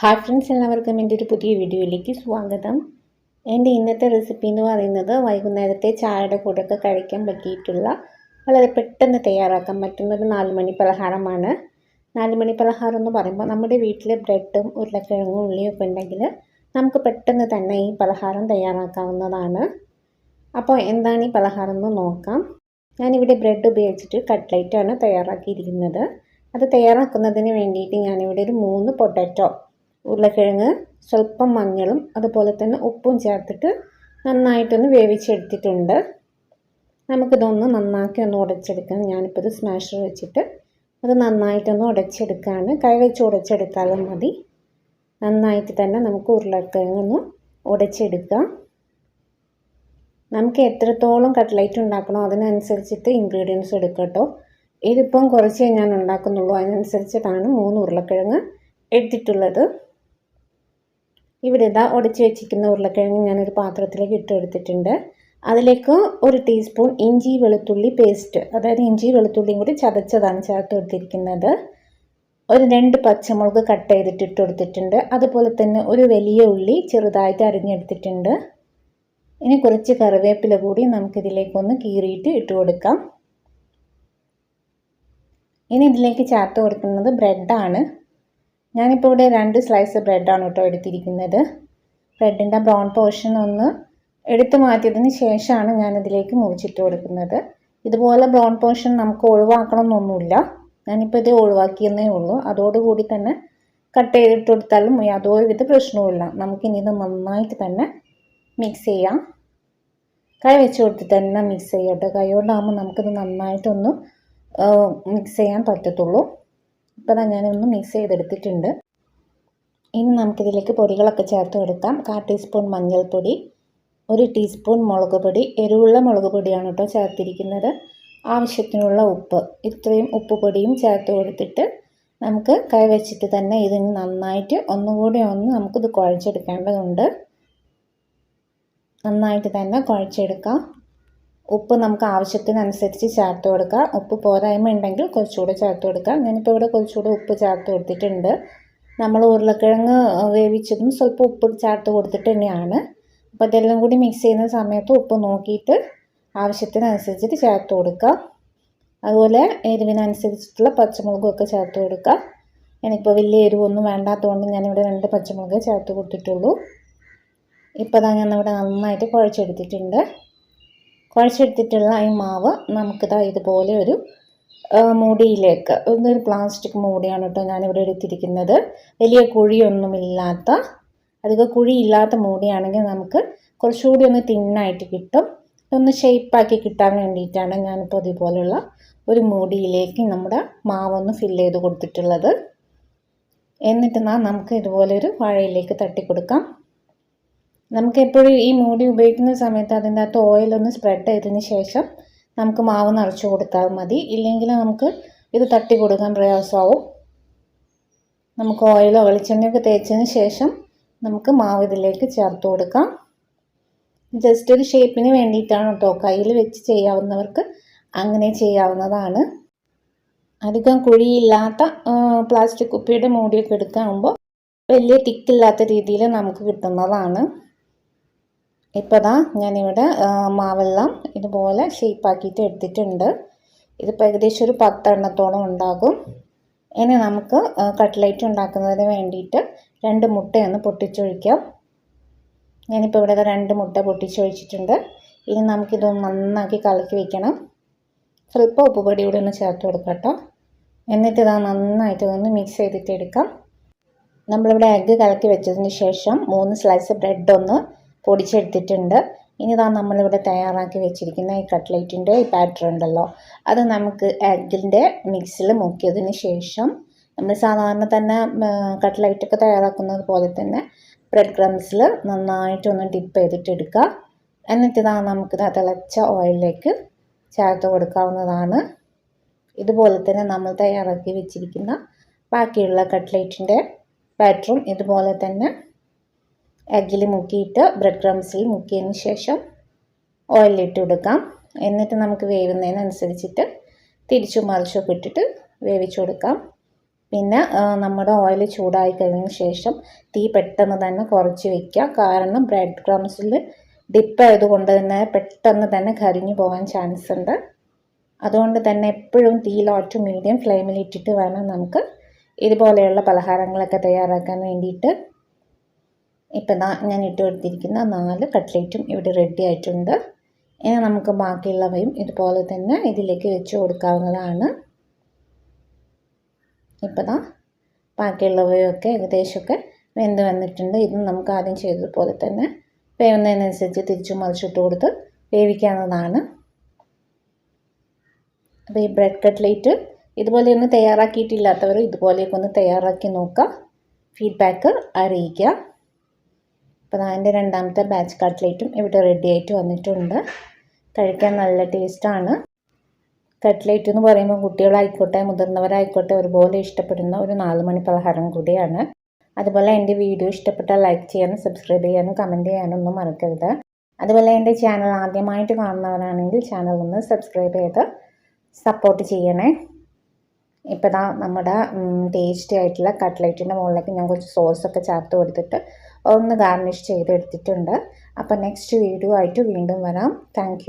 Hi friends എല്ലാവർക്കും എന്റെ ഒരു പുതിയ വീഡിയോയിലേക്ക് സ്വാഗതം. എന്റെ ഇന്നത്തെ റെസിപ്പി എന്ന് പറയുന്നത് വൈകുന്നേരത്തെ ചായയുടെ കൂടെയൊക്കെ കഴിക്കാൻ പറ്റിയിട്ടുള്ള വളരെ പെട്ടെന്ന് തയ്യാറാക്കാൻ പറ്റുന്ന ഒരു നാല് മണി പലഹാരമാണ്. നാല് മണി പലഹാരം എന്ന് പറയുമ്പോൾ നമ്മുടെ വീട്ടിൽ ബ്രെഡും ഉരുളക്കിഴങ്ങും ഉള്ളിയും ഒക്കെ ഉണ്ടെങ്കിൽ നമുക്ക് പെട്ടെന്ന് തന്നെ ഈ പലഹാരം തയ്യാറാക്കാവുന്നതാണ്. അപ്പോൾ എന്താണ് ഈ പലഹാരം എന്ന് നോക്കാം. ഞാനിവിടെ ബ്രെഡ് ഉപയോഗിച്ചിട്ട് കട്ട്ലൈറ്റാണ് തയ്യാറാക്കിയിരിക്കുന്നത്. അത് തയ്യാറാക്കുന്നതിന് വേണ്ടിയിട്ട് ഞാനിവിടെ ഒരു മൂന്ന് പൊട്ടാറ്റോ ഉരുളക്കിഴങ്ങ് സ്വല്പം മഞ്ഞളും അതുപോലെ തന്നെ ഉപ്പും ചേർത്തിട്ട് നന്നായിട്ടൊന്ന് വേവിച്ചെടുത്തിട്ടുണ്ട്. നമുക്കിതൊന്ന് നന്നാക്കി ഒന്ന് ഉടച്ചെടുക്കാം. ഞാനിപ്പോൾ ഇത് സ്മാഷർ വെച്ചിട്ട് അത് നന്നായിട്ടൊന്ന് ഉടച്ചെടുക്കുകയാണ് കൈ വെച്ച് ഉടച്ചെടുത്താലും മതി. നന്നായിട്ട് തന്നെ നമുക്ക് ഉരുളക്കിഴങ്ങൊന്ന് ഉടച്ചെടുക്കാം. നമുക്ക് എത്രത്തോളം കട്ട്ലൈറ്റ് ഉണ്ടാക്കണോ അതിനനുസരിച്ചിട്ട് ഇൻഗ്രീഡിയൻസ് എടുക്കട്ടോ. ഇതിപ്പം കുറച്ചേ ഞാൻ ഉണ്ടാക്കുന്നുള്ളൂ. അതിനനുസരിച്ചിട്ടാണ് മൂന്ന് ഉരുളക്കിഴങ്ങ് എടുത്തിട്ടുള്ളത്. ഇവിടെ ഇതാ ഉടച്ച് വെച്ചിരിക്കുന്ന ഉരുളക്കിഴങ്ങ് ഞാനൊരു പാത്രത്തിലേക്ക് ഇട്ട് എടുത്തിട്ടുണ്ട്. അതിലേക്ക് ഒരു ടീസ്പൂൺ ഇഞ്ചി വെളുത്തുള്ളി പേസ്റ്റ് അതായത് ഇഞ്ചി വെളുത്തുള്ളിയും കൂടി ചതച്ചതാണ് ചേർത്ത് കൊടുത്തിരിക്കുന്നത് ഒരു രണ്ട് പച്ചമുളക് കട്ട് ചെയ്തിട്ട് ഇട്ട് കൊടുത്തിട്ടുണ്ട്. അതുപോലെ തന്നെ ഒരു വലിയ ഉള്ളി ചെറുതായിട്ട് അരിഞ്ഞെടുത്തിട്ടുണ്ട്. ഇനി കുറച്ച് കറിവേപ്പില കൂടി നമുക്കിതിലേക്കൊന്ന് കീറിയിട്ട് ഇട്ട് കൊടുക്കാം. ഇനി ഇതിലേക്ക് ചേർത്ത് കൊടുക്കുന്നത് ബ്രെഡാണ് ഞാനിപ്പോൾ ഇവിടെ രണ്ട് സ്ലൈസ് ബ്രെഡാണ് കേട്ടോ എടുത്തിരിക്കുന്നത്. ബ്രെഡിന്റെ ബ്രൗൺ പോർഷൻ ഒന്ന് എടുത്തു മാറ്റിയതിന് ശേഷമാണ് ഞാനിതിലേക്ക് മുറിച്ചിട്ട് കൊടുക്കുന്നത്. ഇതുപോലെ ബ്രൗൺ പോർഷൻ നമുക്ക് ഒഴിവാക്കണമെന്നൊന്നുമില്ല. ഞാനിപ്പോൾ ഇത് ഒഴിവാക്കിയെന്നേ ഉള്ളൂ. അതോടുകൂടി തന്നെ കട്ട് ചെയ്തിട്ട് കൊടുത്താലും യാതൊരുവിധ പ്രശ്നവുമില്ല. നമുക്കിനി ഇത് നന്നായിട്ട് തന്നെ മിക്സ് ചെയ്യാം. കൈ വെച്ച് കൊടുത്തിട്ട് തന്നെ മിക്സ് ചെയ്യട്ടെ കൈ കൊണ്ടാകുമ്പോൾ നമുക്കിത് നന്നായിട്ടൊന്ന് മിക്സ് ചെയ്യാൻ പറ്റത്തുള്ളൂ. ഇപ്പോൾ ഞാനൊന്ന് മിക്സ് ചെയ്തെടുത്തിട്ടുണ്ട്. ഇനി നമുക്കിതിലേക്ക് പൊടികളൊക്കെ ചേർത്ത് കൊടുക്കാം. കാ ടീസ്പൂൺ മഞ്ഞൾപ്പൊടി ഒരു ടീസ്പൂൺ മുളക് പൊടി എരിവുള്ള മുളക് പൊടിയാണ് കേട്ടോ ചേർത്തിരിക്കുന്നത്. ആവശ്യത്തിനുള്ള ഉപ്പ് ഇത്രയും ഉപ്പ് പൊടിയും ചേർത്ത് കൊടുത്തിട്ട് നമുക്ക് കൈ വെച്ചിട്ട് തന്നെ ഇതിന് നന്നായിട്ട് ഒന്നുകൂടി ഒന്ന് നമുക്കിത് കുഴച്ചെടുക്കേണ്ടതുണ്ട്. നന്നായിട്ട് തന്നെ കുഴച്ചെടുക്കാം. ഉപ്പ് നമുക്ക് ആവശ്യത്തിനനുസരിച്ച് ചേർത്ത് കൊടുക്കാം. ഉപ്പ് പോരായ്മ ഉണ്ടെങ്കിൽ കുറച്ചുകൂടെ ചേർത്ത് കൊടുക്കാം. ഞാനിപ്പോൾ ഇവിടെ കുറച്ചുകൂടെ ഉപ്പ് ചേർത്ത് കൊടുത്തിട്ടുണ്ട്. നമ്മൾ ഉരുളക്കിഴങ്ങ് വേവിച്ചതും സ്വല്പം ഉപ്പ് ചേർത്ത് കൊടുത്തിട്ട് തന്നെയാണ്. അപ്പോൾ ഇതെല്ലാം കൂടി മിക്സ് ചെയ്യുന്ന സമയത്ത് ഉപ്പ് നോക്കിയിട്ട് ആവശ്യത്തിനനുസരിച്ചിട്ട് ചേർത്ത് കൊടുക്കുക അതുപോലെ എരിവിനനുസരിച്ചിട്ടുള്ള പച്ചമുളകൊക്കെ ചേർത്ത് കൊടുക്കുക എനിക്കിപ്പോൾ വലിയ എരിവൊന്നും വേണ്ടാത്തതുകൊണ്ട് ഞാനിവിടെ രണ്ട് പച്ചമുളക് ചേർത്ത് കൊടുത്തിട്ടുള്ളൂ. ഇപ്പോൾ ഞാൻ ഞാനിവിടെ നന്നായിട്ട് കുഴച്ചെടുത്തിട്ടുണ്ട്. കുഴച്ചെടുത്തിട്ടുള്ള ഈ മാവ് നമുക്കിതാ ഇതുപോലെ ഒരു മൂടിയിലേക്ക്. ഇതൊരു പ്ലാസ്റ്റിക് മൂടിയാണ് കേട്ടോ ഞാനിവിടെ എടുത്തിരിക്കുന്നത്. വലിയ കുഴിയൊന്നുമില്ലാത്ത അധികം കുഴിയില്ലാത്ത മൂടിയാണെങ്കിൽ നമുക്ക് കുറച്ചുകൂടി ഒന്ന് തിന്നായിട്ട് കിട്ടും. ഒന്ന് ഷേപ്പാക്കി കിട്ടാൻ വേണ്ടിയിട്ടാണ് ഞാനിപ്പോൾ ഇതുപോലുള്ള ഒരു മൂടിയിലേക്ക് നമ്മുടെ മാവൊന്ന് ഫില്ല് ചെയ്ത് കൊടുത്തിട്ടുള്ളത്. എന്നിട്ട് നമുക്ക് ഇതുപോലെ ഒരു വാഴയിലേക്ക് തട്ടി കൊടുക്കാം നമുക്ക് എപ്പോഴും ഈ മൂടി ഉപയോഗിക്കുന്ന സമയത്ത് അതിന്റെ അകത്ത് ഓയിലൊന്ന് സ്പ്രെഡ് ചെയ്തതിന് ശേഷം നമുക്ക് മാവ് നിറച്ച് കൊടുത്താൽ മതി. ഇല്ലെങ്കിൽ നമുക്ക് ഇത് തട്ടി കൊടുക്കാൻ പ്രയാസമാവും. നമുക്ക് ഓയിലോ വെളിച്ചെണ്ണയൊക്കെ തേച്ചതിന് ശേഷം നമുക്ക് മാവ് ഇതിലേക്ക് ചേർത്ത് കൊടുക്കാം. ജസ്റ്റ് ഒരു ഷേപ്പിന് വേണ്ടിയിട്ടാണ് കേട്ടോ കയ്യിൽ വെച്ച് ചെയ്യാവുന്നവർക്ക് അങ്ങനെ ചെയ്യാവുന്നതാണ്. അധികം കുഴിയില്ലാത്ത പ്ലാസ്റ്റിക് കുപ്പിയുടെ മൂടിയൊക്കെ എടുക്കാകുമ്പോൾ വലിയ തിക്കില്ലാത്ത രീതിയിൽ നമുക്ക് കിട്ടുന്നതാണ്. ഇപ്പോൾ ദാ ഞാനിവിടെ മാവെല്ലാം ഇതുപോലെ ഷേപ്പാക്കിയിട്ട് എടുത്തിട്ടുണ്ട്. ഇതിപ്പോൾ ഏകദേശം ഒരു പത്തെണ്ണത്തോളം ഉണ്ടാകും. ഇനി നമുക്ക് കട്ട്ലേറ്റ് ഉണ്ടാക്കുന്നതിന് വേണ്ടിയിട്ട് രണ്ട് മുട്ടയൊന്ന് പൊട്ടിച്ചൊഴിക്കാം. ഞാനിപ്പോൾ ഇവിടെ രണ്ട് മുട്ട പൊട്ടിച്ചൊഴിച്ചിട്ടുണ്ട്. ഇനി നമുക്കിത് നന്നാക്കി കലക്കി വെക്കണം. സ്വല്പം ഉപ്പുപൊടി കൂടി ഒന്ന് ചേർത്ത് കൊടുക്കാം എന്നിട്ട് ഇതാ നന്നായിട്ട് ഒന്ന് മിക്സ് ചെയ്തിട്ട് എടുക്കാം. നമ്മളിവിടെ എഗ്ഗ് കലക്കി വെച്ചതിന് ശേഷം മൂന്ന് സ്ലൈസ് ബ്രെഡ് ഒന്ന് പൊടിച്ചെടുത്തിട്ടുണ്ട്. ഇനി ഇതാ നമ്മളിവിടെ തയ്യാറാക്കി വെച്ചിരിക്കുന്ന ഈ കട്ട്ലേറ്റിന്റെ ഈ പാറ്റർ ഉണ്ടല്ലോ അത് നമുക്ക് എഗ്ഗിന്റെ മിക്സിൽ മുക്കിയതിന് ശേഷം നമ്മൾ സാധാരണ തന്നെ കട്ട്ലൈറ്റൊക്കെ തയ്യാറാക്കുന്നത് പോലെ തന്നെ ബ്രെഡ് ക്രംസിൽ നന്നായിട്ടൊന്ന് ഡിപ്പ് ചെയ്തിട്ട് എടുക്കുക. എന്നിട്ട് ഇതാ നമുക്ക് തിളച്ച ഓയിലിലേക്ക് ചേർത്ത് കൊടുക്കാവുന്നതാണ്. ഇതുപോലെ തന്നെ നമ്മൾ തയ്യാറാക്കി വെച്ചിരിക്കുന്ന ബാക്കിയുള്ള കട്ട്ലേറ്റിന്റെ ബാറ്ററും ഇതുപോലെ തന്നെ എഗ്ഗിൽ മുക്കിയിട്ട് ബ്രെഡ് ക്രംസിൽ മുക്കിയതിന് ശേഷം ഓയിലിട്ട് കൊടുക്കാം. എന്നിട്ട് നമുക്ക് വേവുന്നതിനനുസരിച്ചിട്ട് തിരിച്ചും മറിച്ചൊക്കെ ഇട്ടിട്ട് വേവിച്ചു കൊടുക്കാം. പിന്നെ നമ്മുടെ ഓയിൽ ചൂടായി കഴിഞ്ഞതിന് ശേഷം തീ പെട്ടെന്ന് തന്നെ കുറച്ച് വയ്ക്കുക കാരണം ബ്രെഡ് ക്രംസിൽ ഡിപ്പ് ആയതുകൊണ്ട് തന്നെ പെട്ടെന്ന് തന്നെ കരിഞ്ഞു പോകാൻ ചാൻസ് ഉണ്ട്. അതുകൊണ്ട് തന്നെ എപ്പോഴും തീ ലോട്ട് മീഡിയം ഫ്ലെയിമിൽ ഇട്ടിട്ട് വേണം നമുക്ക് ഇതുപോലെയുള്ള പലഹാരങ്ങളൊക്കെ തയ്യാറാക്കാൻ വേണ്ടിയിട്ട് ഇപ്പം ഞാൻ ഇട്ട് കൊടുത്തിരിക്കുന്ന നാല് കട്ട്ലേറ്റും ഇവിടെ റെഡി ആയിട്ടുണ്ട്. ഇനി നമുക്ക് ബാക്കിയുള്ളവയും ഇതുപോലെ തന്നെ ഇതിലേക്ക് വെച്ച് കൊടുക്കാവുന്നതാണ്. ഇപ്പം ദാ ബാക്കിയുള്ളവയൊക്കെ ഏകദേശമൊക്കെ വെന്ത് വന്നിട്ടുണ്ട്. ഇതും നമുക്ക് ആദ്യം ചെയ്തതുപോലെ തന്നെ വേവുന്നതിനനുസരിച്ച് തിരിച്ചു മറിച്ചിട്ട് കൊടുത്ത് വേവിക്കാവുന്നതാണ്. അപ്പോൾ ഈ ബ്രെഡ് കട്ട്ലേറ്റ് ഇതുപോലെയൊന്നും തയ്യാറാക്കിയിട്ടില്ലാത്തവർ ഇതുപോലെയൊക്കെ ഒന്ന് തയ്യാറാക്കി നോക്കുക ഫീഡ്ബാക്ക് അറിയിക്കുക. അപ്പോൾ അതിന്റെ രണ്ടാമത്തെ ബാച്ച് കട്ട്ലേറ്റും ഇവിടെ റെഡി ആയിട്ട് വന്നിട്ടുണ്ട്. കഴിക്കാൻ നല്ല ടേസ്റ്റാണ് കട്ട്ലേറ്റ് എന്ന് പറയുമ്പോൾ കുട്ടികളായിക്കോട്ടെ മുതിർന്നവരായിക്കോട്ടെ ഒരുപോലെ ഇഷ്ടപ്പെടുന്ന ഒരു നാല് മണി പലഹാരം കൂടിയാണ്. അതുപോലെ എന്റെ വീഡിയോ ഇഷ്ടപ്പെട്ടാൽ ലൈക്ക് ചെയ്യാനും സബ്സ്ക്രൈബ് ചെയ്യാനും കമന്റ് ചെയ്യാനും ഒന്നും മറക്കരുത്. അതുപോലെ എന്റെ ചാനൽ ആദ്യമായിട്ട് കാണുന്നവരാണെങ്കിൽ ചാനൽ ഒന്ന് സബ്സ്ക്രൈബ് ചെയ്ത് സപ്പോർട്ട് ചെയ്യണേ. ഇപ്പോൾ നമ്മുടെ ടേസ്റ്റി ആയിട്ടുള്ള കട്ട്ലേറ്റിന്റെ മുകളിലേക്ക് ഞാൻ കുറച്ച് സോസൊക്കെ ചേർത്ത് കൊടുത്തിട്ട് ഒന്ന് ഗാർണിഷ് ചെയ്തെടുത്തിട്ടുണ്ട്. അപ്പോൾ നെക്സ്റ്റ് വീഡിയോ ആയിട്ട് വീണ്ടും വരാം. താങ്ക്